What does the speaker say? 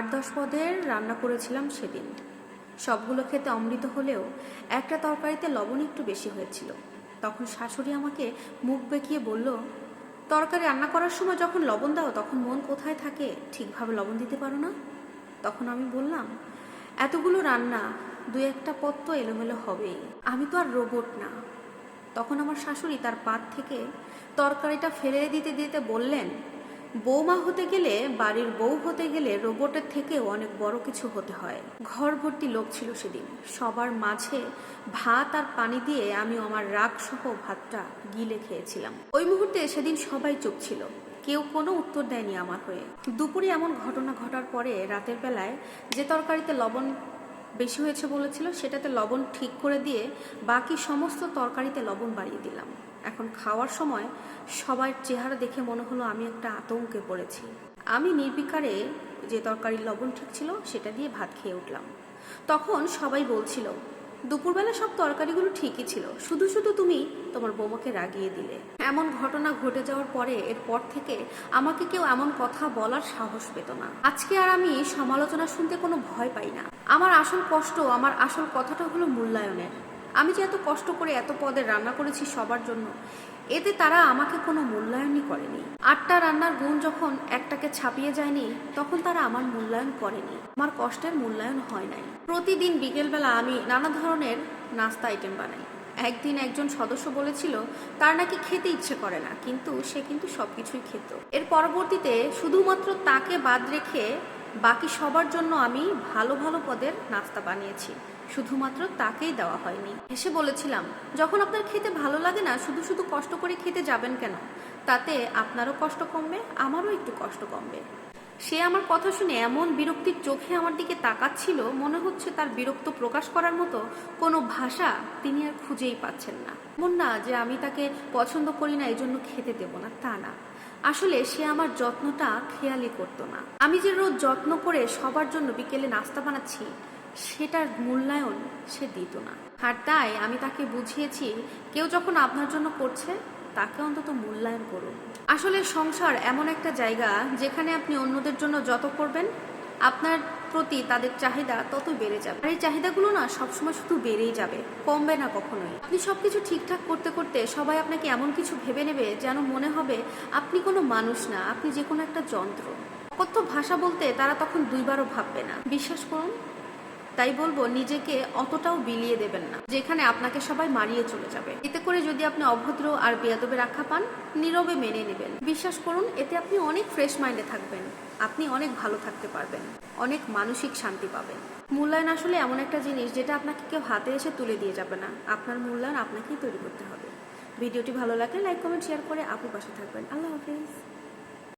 আট দশ পদের রান্না করেছিলাম সেদিন। সবগুলো খেতে অমৃত হলেও একটা তরকারিতে লবণ একটু বেশি হয়েছিল। তখন শাশুড়ি আমাকে মুখ বেঁকিয়ে বলল, তরকারি রান্না করার সময় যখন লবণ দাও, তখন মন কোথায় থাকে? ঠিকভাবে লবণ দিতে পারো না? তখন আমি বললাম, এতগুলো রান্না দু একটা পদ তো এলোমেলো হবেই। আমি তো আর রোবট না। তখন আমার শাশুড়ি তার পাত থেকে তরকারিটা ফেলে দিতে দিতে বললেন বৌমা হতে গেলে, বাড়ির বউ হতে গেলে রোবটের থেকেও অনেক বড় কিছু হতে হয়। ঘর ভর্তি লোক ছিল সেদিন। সবার মাঝে ভাত আর পানি দিয়ে আমি আমার রাগ সহ ভাতটা গিলে খেয়েছিলাম। ওই মুহূর্তে সেদিন সবাই চুপ ছিল। কেউ কোনো উত্তর দেয়নি আমার হয়ে। দুপুরে এমন ঘটনা ঘটার পরে রাতের বেলায় যে তরকারিতে লবণ বেশি হয়েছে বলেছিল, সেটাতে লবণ ঠিক করে দিয়ে বাকি সমস্ত তরকারিতে লবণ বাড়িয়ে দিলাম। এখন খাওয়ার সময় সবার চেহারা দেখে মনে হলো আমি একটা আতঙ্কে পড়েছি। আমি নির্বিকারে যে তরকারির লবণ ঠিক ছিল সেটা দিয়ে ভাত খেয়ে উঠলাম। তখন সবাই বলছিল, দুপুরবেলা সব তরকারিগুলো ঠিকই ছিল, শুধু শুধু তুমি তোমার বৌমাকে রাগিয়ে দিলে। এমন ঘটনা ঘটে যাওয়ার পরে এরপর থেকে আমাকে কেউ এমন কথা বলার সাহস পেত না। আজকে আর আমি সমালোচনা শুনতে কোনো ভয় পাই না। আমার আসল কষ্ট, আমার আসল কথাটা হলো মূল্যায়নের। আমি যে এত কষ্ট করে এত পদের রান্না করেছি সবার জন্য, এতে তারা আমাকে কোনো মূল্যায়নই করেনি। আটটা রান্নার গুণ যখন একটাকে ছাপিয়ে যায়নি, তখন তারা আমার মূল্যায়ন করেনি। আমার কষ্টের মূল্যায়ন হয় নাই। প্রতিদিন বিকেলবেলা আমি নানা ধরনের নাস্তা আইটেম বানাই। একদিন একজন সদস্য বলেছিল, তার নাকি খেতে ইচ্ছে করে না। কিন্তু সে কিন্তু সবকিছুই খেত। এর পরবর্তীতে শুধুমাত্র তাকে বাদ রেখে বাকি সবার জন্য আমি ভালো ভালো পদের নাস্তা বানিয়েছি। শুধুমাত্র তাকেই দেওয়া হয়নি। হেসে বলেছিলাম, যখন আপনার খেতে ভালো লাগে না, শুধু শুধু কষ্ট করে খেতে যাবেন কেন? তাতে আপনারও কষ্ট কমবে, আমারও একটু কষ্ট কমবে। সে আমার কথা শুনে এমন বিরক্তির চোখে আমার দিকে তাকাচ্ছিল, মনে হচ্ছে তার বিরক্ত প্রকাশ করার মতো কোনো ভাষা তিনি আর খুঁজেই পাচ্ছেন না। এমন না যে আমি তাকে পছন্দ করি না এই জন্য খেতে দেব না, তা না। আসলে সে আমার যত্নটা খেয়ালই করতো না। আমি যে রোজ যত্ন করে সবার জন্য বিকেলে নাস্তা বানাচ্ছি, সেটার মূল্যায়ন সে দিত না। আর তাই আমি তাকে বুঝিয়েছি, কেউ যখন আপনার জন্য করছে তাকে অন্তত মূল্যায়ন করুন। আসলে সংসার এমন একটা জায়গা যেখানে আপনি অন্যদের জন্য যত করবেন, আপনার প্রতি তাদের চাহিদা তত বেড়ে যাবে। আর এই চাহিদাগুলো না সবসময় শুধু বেড়েই যাবে, কমবে না কখনোই। আপনি সবকিছু ঠিকঠাক করতে করতে সবাই আপনাকে এমন কিছু ভেবে নেবে যেন মনে হবে আপনি কোনো মানুষ না, আপনি যে কোনো একটা যন্ত্র। কত ভাষা বলতে তারা তখন দুইবারও ভাববে না। বিশ্বাস করুন তাই বলব নিজেকে অতটাও বিলিয়ে দেবেন না। যেখানে আপনাকে সবাই মারিয়ে চলে যাবে। এতে করে যদি আপনি অভদ্র আর বেয়াদবে রাখা পান, নীরবে মেনে নেবেন। বিশ্বাস করুন, এতে আপনি অনেক ফ্রেশ মাইন্ডে থাকবেন। আপনি অনেক ভালো থাকতে পারবেন। অনেক মানসিক শান্তি পাবেন। মূল্যায়ন আসলে এমন একটা জিনিস যেটা আপনাকে কেউ হাতে এসে তুলে দিয়ে যাবে না। আপনার মূল্যায়ন আপনাকেই তৈরি করতে হবে। ভিডিওটি ভালো লাগলে লাইক কমেন্ট শেয়ার করে আপু পাশে থাকবেন। আল্লাহ হাফিজ।